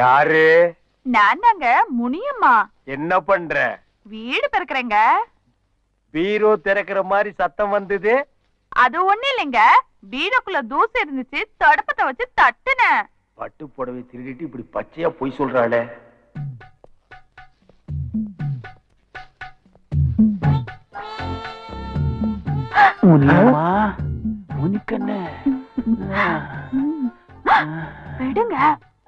யாரு? நான் தாங்க முனியம்மா. என்ன பண்ற? வீடு பிறக்கிறேங்க பீரோ திறக்கிற மாதிரி சத்தம் வந்தது? அது ஒண்ணு இல்லைங்க. பீரோக்குள்ள தூசு இருந்துச்சு தடுப்பத்தை வச்சு தட்டுனேன். பட்டு புடவை திருடிட்டு இப்படி பச்சையா பொய் சொல்றாளே. முனியம்மா முனிக்கண்ணு. விடுங்க.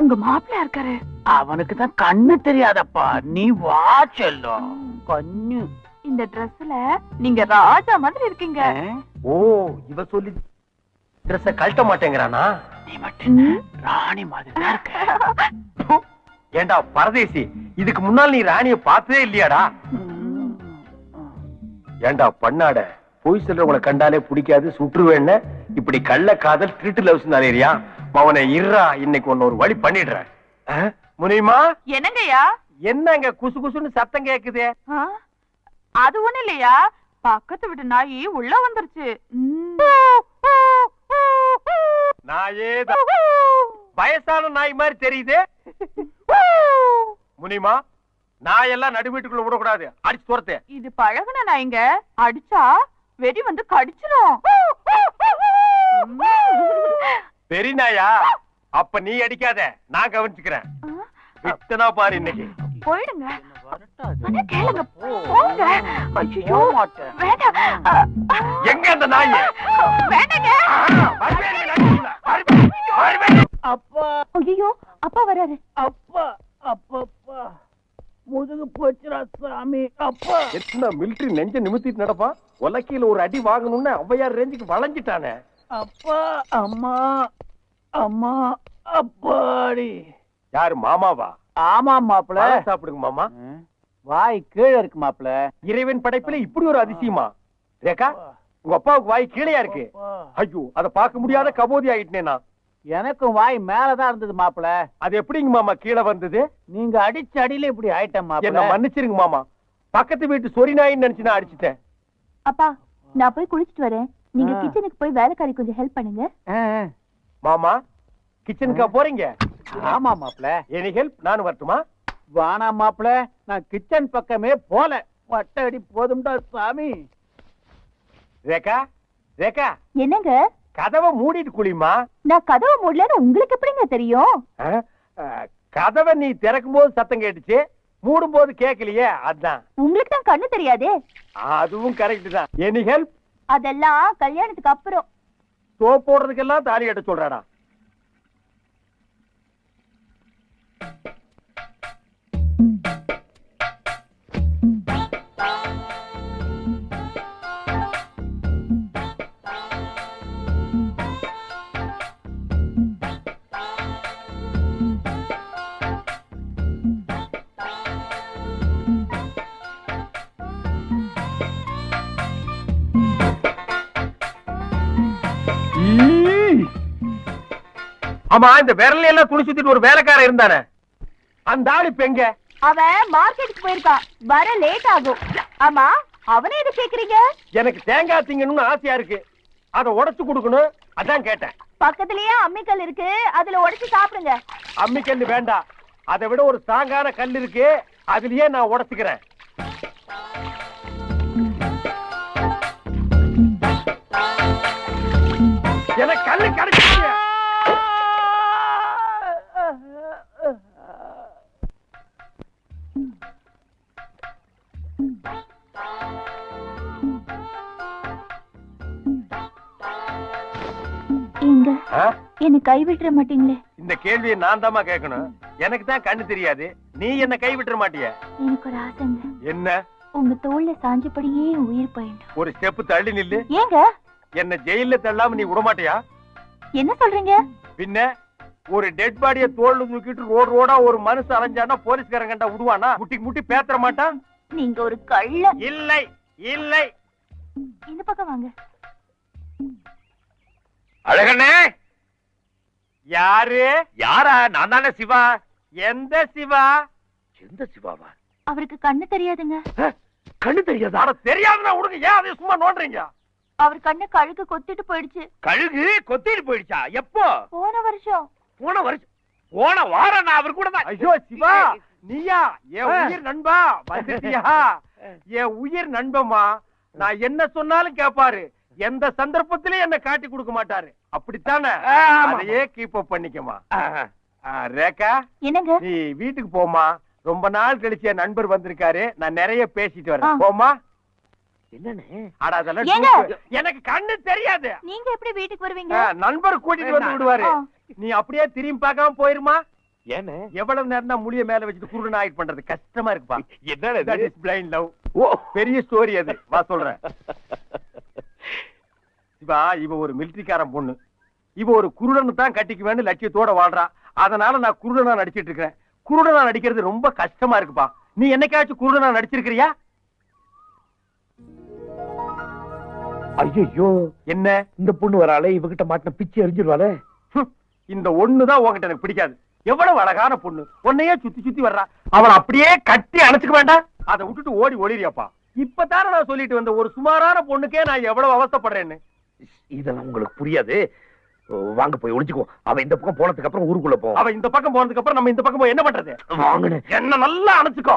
உங்க மாப்பிள்ள இருக்காரு. அவனுக்கு தான் கண்ணு தெரியாதப்பா. நீ வா செல்லம் கண்ணு. இந்த Dressல நீங்க ராஜா மாதிரி இருக்கீங்க? ஓ இவ சொல்லி ட்ரெஸ்ஸ கழட்ட மாட்டேங்கிறானா? நீ மட்டும்? ராணி மாதிரி தான் இருக்க. ஏண்டா பரதேசி இதுக்கு முன்னால் நீ ராணிய பார்த்ததே இல்லையாடா? ஏண்டா பண்ணாட பொய் சொல்றவங்களை கண்டாலே பிடிக்காது சுற்றுவேன்னு? இப்படி கள்ள காதல் திருட்டு லவ்ஸ் நிறையா அவனை இருறா இன்னைக்கு ஒன்னு ஒரு வழி பண்ணிடுறேன். ஆ? முனியுமா? என்னங்கய்யா? என்னங்க குசு குசுன்னு சத்தம் கேக்குதே? அது ஒண்ணு இல்லையா? பக்கத்து வீட்டு நாயி உள்ள வந்துருச்சு. நாயே வயசான நாய் மாதிரி தெரியுது? முனிமா நாயெல்லாம் நடு வீட்டுக்குள்ள விடக்கூடாது. அடிச்சு துரத்து. இது பழகுன நாய்ங்க. அடிச்சா வெடி வந்து கடிச்சிரும். பெரிய நாயா அப்ப நீ அடிக்காத. நான் கவனிச்சுக்கிறேன். விட்டனா பாரு இன்னைக்கு. போயிடுங்க. கேளுங்க. போங்க. ஐயோ எங்க அந்த நாய்? வேண்டாங்க. அப்பா. ஐயோ அப்பா வராரு. அப்பா அப்பப்பா. முதுகு போச்சுடா சாமி. அப்பா. எத்தனை மிலிட்டரி நெஞ்ச நிமித்திட்டு நடப்பான் உலக்கையில ஒரு அடி வாங்கணும்னு ஔவையார் ரேஞ்சுக்கு வளைஞ்சிட்டானே. அப்பா அம்மா. அம்மா அப்பாடி. யாரு மாமாவா? ஆமா மாப்பிள. சாப்பிடுங்க மாமா. வாய் கீழே இருக்கு மாப்பிள. இறைவன் படைப்புல இப்படி ஒரு அதிசயமா? ரேகா உங்க அப்பாவுக்கு வாய் கீழையா இருக்கு? ஐயோ அத பார்க்க முடியாத கபோதி ஆயிட்டேனே? நான் எனக்கும் வாய் மேலதான் இருந்தது மாப்பிள. அது எப்படிங்க மாமா கீழே வந்தது? நீங்க அடிச்ச அடியில இப்படி ஆயிட்டேன் என்ன மாப்பிள மன்னிச்சிருங்க மாமா. பக்கத்து வீட்டு சொரி நாயின்னு நினைச்சு நான் அடிச்சிட்டேன். அப்பா நான் போய் குளிச்சிட்டு வரேன். நீங்க. கிச்சனுக்கு போய் வேலைக்காரி கொஞ்சம் ஹெல்ப் பண்ணுங்க. மாமா கிச்சனுக்கா போறீங்க? ஆமா மாப்பிள. எனி ஹெல்ப் நான் வரட்டுமா? வானா மாப்பிள. நான் கிச்சன் பக்கமே போல. வட்ட அடி போதும்டா சாமி. ரேகா ரேகா. என்னங்க? கதவை மூடிட்டு குளிமா நான் கதவை மூடலன்னு உங்களுக்கு எப்படிங்க தெரியும்? கதவை நீ திறக்கும் போது சத்தம் கேட்டுச்சு. மூடும் போது கேட்கலையே அதான். உங்களுக்கு தான் கண்ணு தெரியாதே. அதுவும் கரெக்ட் தான். எனி ஹெல்ப் அதெல்லாம் கல்யாணத்துக்கு அப்புறம். சோப் போடுறதுக்கெல்லாம் தாலி கட்ட சொல்றாடா. ஆமா இந்த விரல எல்லாம் துணி சுத்திட்டு ஒரு வேலைக்காரன் இருந்தானே. அந்த ஆளு இப்ப எங்க? அவன் மார்க்கெட்டுக்கு போயிருக்கான் வர லேட் ஆகும். ஆமா அவனே எது கேக்குறீங்க? எனக்கு தேங்காய் திங்கணும்னு ஆசையா இருக்கு. அதை உடைச்சு கொடுக்கணும். அதான் கேட்டேன். பக்கத்துலயே அம்மிக்கல் இருக்கு. அதுல உடைச்சு சாப்பிடுங்க. அம்மி கல்லு வேண்டாம். அதை விட ஒரு ஸ்ட்ராங்கான கல் இருக்கு. அதுலயே நான் உடைச்சுக்கிறேன். எனக்கு கல்லு கிடைச்சிருச்சு. என்ன கைவிட்டுற மாட்டீங்களே? இந்த கேள்வியை நான் தாமா கேட்கணும். எனக்கு தான் கண்ணு தெரியாது. நீ என்ன கை விட்டுற மாட்டிய? எனக்கு ஒரு ஆசைங்க என்ன? உங்க தோல்ல சாஞ்சபடியே உயிர் போயிடும். ஒரு ஸ்டெப் தள்ளி நில்லு. ஏங்க? என்ன ஜெயில தள்ளாம நீ விட மாட்டியா என்ன சொல்றீங்க? பின்ன ஒரு டெட் பாடிய தோல்ல தூக்கிட்டு ரோடு ரோடா ஒரு மனுஷன் அலைஞ்சானா போலீஸ்காரன் கண்டா விடுவானா? முட்டி முட்டி பேத்தற மாட்டான்? நீங்க ஒரு கள்ள இல்லை இல்லை. இந்த பக்கம் வாங்க. அழகண்ணே! யாரு? யாரா? நான் தானே சிவா. எந்த சிவா? எந்த சிவாவா? அவருக்கு கண்ணு தெரியாதுங்க. கண்ணு தெரியாதா? அட தெரியாதுன்னா விடுங்க ஏன் அதை சும்மா நோண்டுறீங்க? அவர் கண்ணு கழுகு கொத்திட்டு போயிடுச்சு. கழுகு கொத்திட்டு போயிடுச்சா? எப்போ? போன வருஷம். போன வருஷம். போன வாரம் நான் அவர் கூட தான் ஐயோ சிவா! நீயா? என். உயிர் நண்பா? வந்துட்டியா? என் உயிர் நண்பமா நான் என்ன சொன்னாலும் கேப்பாரு. எந்த சந்தர்ப்பத்திலயும் என்ன காட்டி கொடுக்க மாட்டாரு. அப்படித்தானே. அதையே கீப் அப் பண்ணிக்கமா ரேகா என்னங்க? நீ வீட்டுக்கு போமா ரொம்ப நாள் கழிச்சு என் நண்பர் வந்திருக்காரு. நான் நிறைய பேசிட்டு. வரேன். போமா. எனக்கு கண்ணு தெரியாது. நீங்க எப்படி வீட்டுக்கு வருவீங்க? ஆ, நண்பர் கூட்டிட்டு வந்து விடுவாரு. நீ அப்படியே திரும்பி பார்க்காம போயிருமா? ஏண்ணே? எவ்வளவு நேரம் தான் முடிய மேல வச்சுட்டு குருடன் ஆயிட் பண்றது? கஷ்டமா இருக்குப்பா. பிளைண்ட் லவ் ஓ. பெரிய ஸ்டோரி அது. வா சொல்றேன். சிவா இவ ஒரு மிலிட்டரிக்காரன் பொண்ணு. இவ ஒரு குருடன் தான் கட்டிக்குவேன்னு லட்சியத்தோட வாழ்றா. அதனால நான் குருடனா நடிச்சிட்டு இருக்கிறேன் குருடனா நடிக்கிறது ரொம்ப கஷ்டமா இருக்குப்பா. நீ என்னைக்காச்சும் குருடனா நடிச்சிருக்கிறியா? ஐயோ என்ன? இந்த பொண்ணு வராளே இவகிட்ட மாட்டின பிச்சு எரிஞ்சிருவாளே? இந்த ஒண்ணுதான் உன்கிட்ட எனக்கு பிடிக்காது. எவ்வளவு அழகான பொண்ணு. உன்னையே சுத்தி சுத்தி வர்றா. அவளை அப்படியே கட்டி அணைச்சுக்க வேண்டாம். அதை விட்டுட்டு ஓடி ஓடிறியாப்பா இப்பதானே நான் சொல்லிட்டு வந்த ஒரு சுமாரான பொண்ணுக்கே நான் எவ்வளவு அவஸ்தைப்படுறேன்னு. இதெல்லாம் உங்களுக்கு புரியாது. வாங்க போய் ஒளிஞ்சுக்குவோம். அவ இந்த பக்கம் போனதுக்கு அப்புறம் ஊருக்குள்ள போவோம் அவ இந்த பக்கம் போனதுக்கு அப்புறம் நம்ம இந்த பக்கம் போய் என்ன பண்றது? வாங்கண்ணே. என்ன நல்லா அணைச்சுக்கோ.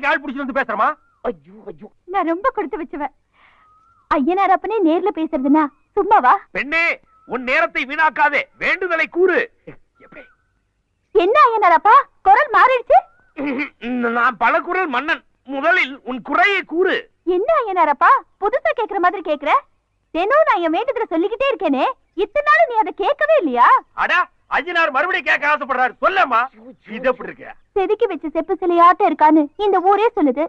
வாடகைக்கு ஆள் வந்து பேசுறமா? ஐயோ ஐயோ. நான் ரொம்ப கொடுத்து வச்சுவேன் ஐயனாரப்பனே நேர்ல பேசுறதுன்னா சும்மாவா? பெண்ணே உன் நேரத்தை வீணாக்காதே. வேண்டுதலை கூறு? என்ன ஐயனாரப்பா குரல் மாறிடுச்சு? நான் பல குரல் மன்னன். முதலில் உன் குறையை கூறு. என்ன ஐயனாரப்பா புதுசா கேக்குற மாதிரி கேக்குற? தினம் நான் என் வேண்டுதல சொல்லிக்கிட்டே இருக்கேனே. இத்தனை நாள் நீ அதை கேட்கவே இல்லையா? அடா அஜினார் மறுபடியும் கேட்க ஆசைப்படுறாரு. சொல்லம்மா. இது எப்படி இருக்கு? செதுக்கி வச்ச செப்பு சிலையாட்டம் இருக்கான்னு இந்த ஊரே சொல்லுது.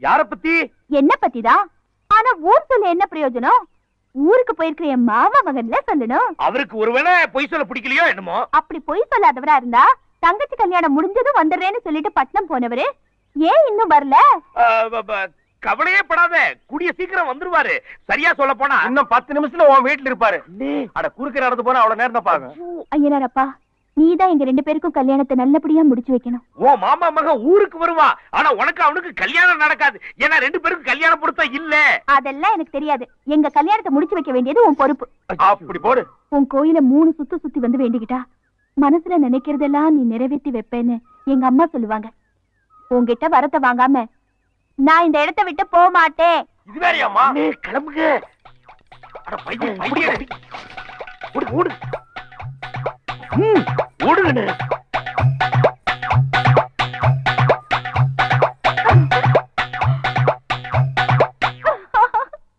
யார பத்தி? என்ன பத்திதான்? ஆனா ஊர் சொல்ல என்ன பிரயோஜனம்? ஊருக்கு போயிருக்கிற என் மாமா மகன்ல சொல்லணும். அவருக்கு ஒருவேளை பொய் சொல்ல பிடிக்கலையோ என்னமோ? அப்படி பொய் சொல்லாதவரா இருந்தா தங்கச்சி கல்யாணம் முடிஞ்சதும் வந்துடுறேன்னு சொல்லிட்டு பட்னம் போனவரு. ஏன் இன்னும் வரல? கவலையே படாத. கூடிய சீக்கிரம் வந்துருவாரு. சரியா சொல்ல போனா. இன்னும் பத்து நிமிஷத்துல உன் வீட்டுல இருப்பாரு. அட குறுக்க நடந்து போனா அவ்வளவு நேரம் தான் பாக்கும் ஐயனாரப்பா நீதான் எங்க ரெண்டு பேருக்கும் கல்யாணத்தை நல்லபடியா முடிச்சு வைக்கணும். உன் மாமா மகன் ஊருக்கு வருவா. ஆனா உனக்கு அவனுக்கு கல்யாணம் நடக்காது. ஏன்னா ரெண்டு பேருக்கும் கல்யாணம் பொருத்தம் இல்ல. அதெல்லாம் எனக்கு தெரியாது. எங்க கல்யாணத்தை முடிச்சு வைக்க வேண்டியது உன் பொறுப்பு. அப்படி போடு. உன் கோயில மூணு சுத்து சுத்தி வந்து வேண்டிக்கிட்டா மனசுல நினைக்கிறதெல்லாம் நீ நிறைவேற்றி வைப்பேன்னு எங்க அம்மா சொல்லுவாங்க. உன்கிட்ட வரத்தை வாங்காம நான் இந்த இடத்தை விட்டு போக மாட்டேன். இது வேறையாம்மா? அண்ணே, கிளம்புங்க. அட பையன் பையன் ஓடு ஓடு. ம், ஓடுங்கண்ணே.